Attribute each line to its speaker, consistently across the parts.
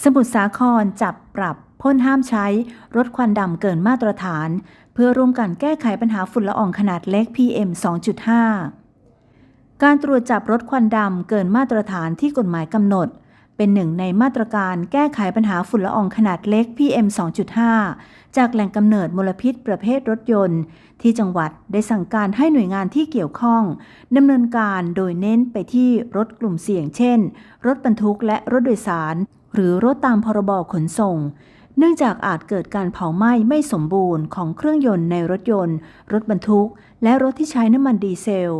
Speaker 1: สมุทรสาครจับปรับพ่นห้ามใช้รถควันดำเกินมาตรฐาน เพื่อร่วมกันแก้ไขปัญหาฝุ่นละอองขนาดเล็ก PM 2.5 การตรวจจับรถควันดำเกินมาตรฐานที่กฎหมายกำหนด เป็นหนึ่งในมาตรการแก้ไขปัญหาฝุ่นละอองขนาดเล็ก PM 2.5 จากแหล่งกำเนิดมลพิษประเภทรถยนต์ ที่จังหวัดได้สั่งการให้หน่วยงานที่เกี่ยวข้องดำเนินการโดยเน้นไปที่รถกลุ่มเสี่ยง เช่น รถบรรทุกและรถโดยสาร หรือรถตามพรบขนส่ง เนื่องจากอาจเกิดการเผาไหม้ไม่สมบูรณ์ของเครื่องยนต์ในรถยนต์ รถบรรทุก และรถที่ใช้น้ำมันดีเซล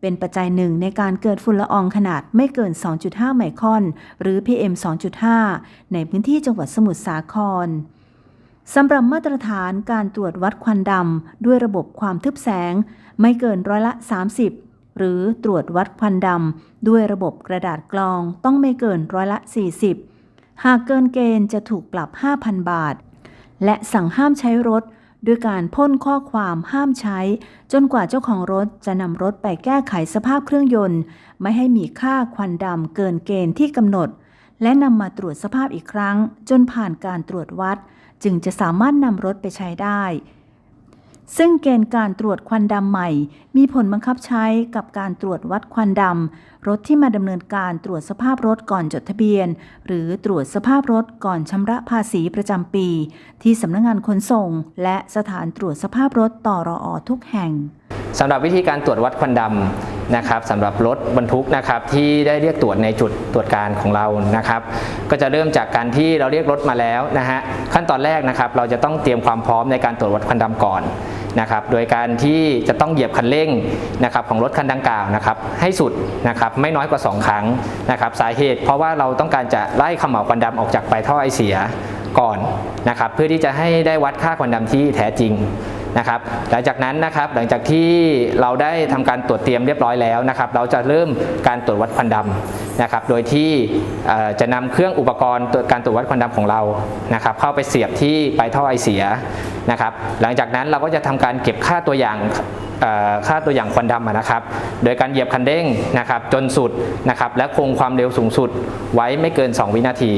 Speaker 1: เป็นปัจจัยหนึ่งในการเกิดฝุ่นละอองขนาดไม่เกิน 2.5 ไมครอน หรือ PM 2.5 ในพื้นที่จังหวัดสมุทรสาครสำหรับมาตรฐานการตรวจวัดควันดำด้วยระบบความทึบแสง ไม่เกินร้อยละ 30 หรือตรวจวัดควันดำด้วยระบบกระดาษกรองต้องไม่เกินร้อยละ 40 หากเกินเกณฑ์จะถูกปรับ 5,000 บาท และสั่งห้ามใช้รถ ด้วยการพ่นข้อความห้ามใช้ จนกว่าเจ้าของรถจะนำรถไปแก้ไขสภาพเครื่องยนต์ ไม่ให้มีค่าควันดำเกินเกณฑ์ที่กำหนด และนำมาตรวจสภาพอีกครั้ง จนผ่านการตรวจวัด จึงจะสามารถนำรถไปใช้ได้ ซึ่งเกณฑ์การตรวจควันดำใหม่ มีผลบังคับใช้กับการตรวจวัดควันดำรถที่มาดำเนินการตรวจสภาพรถก่อนจดทะเบียน หรือตรวจสภาพรถก่อนชำระภาษีประจำปี ที่สำนักงานขนส่ง และสถานตรวจสภาพรถต่อรออทุกแห่ง
Speaker 2: สำหรับวิธีการตรวจวัดควันดำนะครับสำหรับรถบรรทุกนะครับที่ได้เรียกตรวจในจุดตรวจการของเรานะครับ ก็จะเริ่มจากการที่เราเรียกรถมาแล้วนะฮะขั้นตอนแรกนะครับเราจะต้องเตรียมความพร้อมในการตรวจวัดควันดำก่อน นะครับโดยการที่จะต้องเหยียบคันเร่งนะครับของรถคันดังกล่าวนะครับให้สุดนะครับไม่น้อยกว่า 2 ครั้งนะครับสาเหตุเพราะว่าเราต้องการจะไล่ขมเหลาควันดำออกจากปลายท่อไอเสียก่อนนะครับเพื่อที่จะให้ได้วัดค่าควันดำที่แท้จริง นะครับหลังจากนั้นนะครับหลังจากที่เราได้ทำการตรวจเตรียมเรียบร้อยแล้วนะครับเราจะเริ่มการตรวจวัดควันดำนะครับโดยที่จะนำเครื่องอุปกรณ์ตรวจการตรวจวัดควันดำของเรานะครับเข้าไปเสียบที่ปลายท่อไอเสียนะครับหลังจากนั้นเราก็จะทำการเก็บค่าตัวอย่างค่าตัวอย่างควันดำนะครับ โดยการเหยียบคันเร่งนะครับจนสุดนะครับและคงความเร็วสูงสุดไว้ไม่เกิน 2 วินาที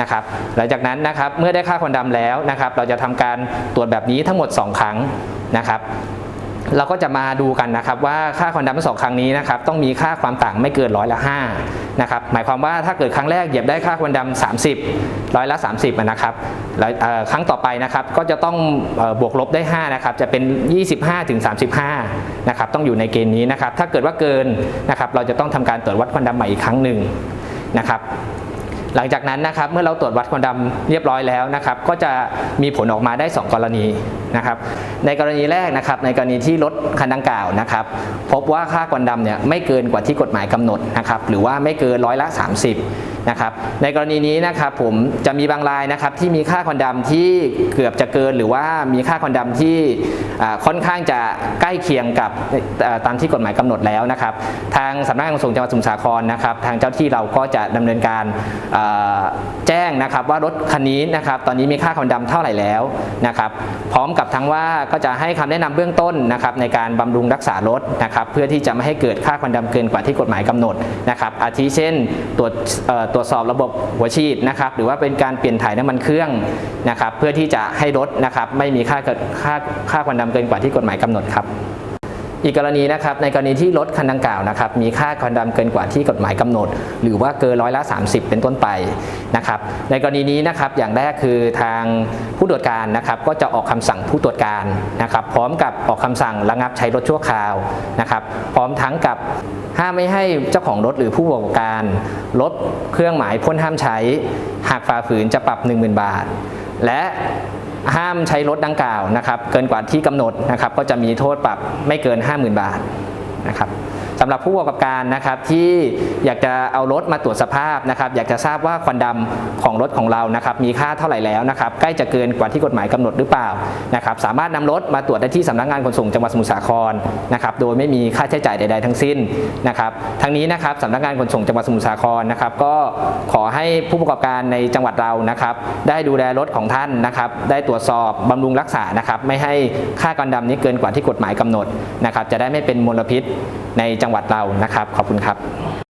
Speaker 2: นะครับหลังจากนั้นนะครับเมื่อได้ค่าควันดำแล้วนะครับเราจะทำการตรวจแบบนี้ทั้งหมด 2 ครั้งนะครับเราก็จะมาดูกันนะครับว่าค่าควันดำทั้งสองครั้งนี้นะครับต้องมีค่าความต่างไม่เกินร้อยละ5นะครับหมายความว่าถ้าเกิดครั้งแรกเหยียบได้ค่าควันดำ30 ร้อยละ 30นะครับแล้วครั้งต่อไปนะครับก็จะต้องบวกลบได้ 5 นะครับ จะเป็น 25ถึง35 นะครับต้องอยู่ในเกณฑ์นี้นะครับ ถ้าเกิดว่าเกินนะครับเราจะต้องทำการตรวจวัดควันดำใหม่อีกครั้งหนึ่งนะครับ หลังจากนั้นนะครับเมื่อเราตรวจวัดควันดำเรียบร้อยแล้วนะครับก็จะมีผลออกมาได้ 2 กรณีนะครับในกรณีแรกนะครับในกรณีที่รถคันดังกล่าวนะครับพบว่าค่าควันดำเนี่ยไม่เกินกว่าที่กฎหมายกำหนดนะครับหรือว่าไม่เกินร้อยละ 30นะครับในกรณีนี้นะครับผมจะมีบางรายนะครับที่มีค่าควันดำที่เกือบจะเกิน หรือว่ามีค่าควันดำที่ค่อนข้างจะใกล้เคียงกับตามที่กฎหมายกำหนดแล้วนะครับ ทางสำนักงานขนส่งจังหวัดสมุทรสาครนะครับ ทางเจ้าที่เราก็จะดำเนินการแจ้งนะครับว่ารถคันนี้นะครับตอนนี้มีค่าควันดำเท่าไหร่แล้วนะครับพร้อมกับทั้งว่าก็จะให้คำแนะนำเบื้องต้นนะครับในการบำรุงรักษารถนะครับเพื่อที่จะไม่ให้เกิดค่าควันดำเกินกว่าที่กฎหมายกำหนดนะครับอาทิเช่นตรวจตรวจสอบระบบหัวฉีดนะครับหรือว่าเป็นการเปลี่ยนถ่ายน้ำมันเครื่องนะครับเพื่อที่จะให้รถนะครับไม่มีค่าเกิดค่าค่าควันดำเกินกว่าที่กฎหมายกำหนดครับ อีกกรณีนะครับในกรณีที่รถคันดังกล่าวนะครับมีค่าควันดำเกินกว่าที่กฎหมายกำหนด หรือว่าเกินร้อยละ 30 เป็นต้นไปนะครับในกรณีนี้นะครับอย่างแรกคือทางผู้ตรวจการนะครับก็จะออกคำสั่งผู้ตรวจการนะครับพร้อมกับออกคำสั่งระงับใช้รถชั่วคราวนะครับพร้อมทั้งกับห้ามไม่ให้เจ้าของรถหรือผู้ประกอบการลดเครื่องหมายพ่นห้ามใช้ หากฝ่าฝืนจะปรับ 10,000 บาท และ ห้ามใช้รถดังกล่าวนะครับ เกินกว่าที่กำหนดนะครับ ก็จะมีโทษปรับไม่เกิน 50,000 บาท นะครับสำหรับผู้ประกอบการนะครับที่อยากจะเอารถมาตรวจสภาพนะครับอยากจะทราบว่าควันดำของรถของเรานะครับมีค่าเท่าไหร่แล้วนะครับใกล้จะเกินกว่าที่กฎหมายกำหนดหรือเปล่านะครับสามารถนำรถมาตรวจได้ที่สำนักงานขนส่งจังหวัดสมุทรสาครนะครับโดยไม่มีค่าใช้จ่ายใด ๆ ทั้งสิ้นนะครับทั้งนี้นะครับสำนักงานขนส่งจังหวัดสมุทรสาครนะครับก็ขอให้ผู้ประกอบการในจังหวัดเรานะครับได้ดูแลรถของท่านนะครับได้ตรวจสอบบำรุงรักษานะครับไม่ให้ค่าควันดำนี้เกินกว่าที่กฎหมายกำหนดนะครับจะได้ไม่เป็นมลพิษในจังหวัดเรานะครับ ขอบคุณครับ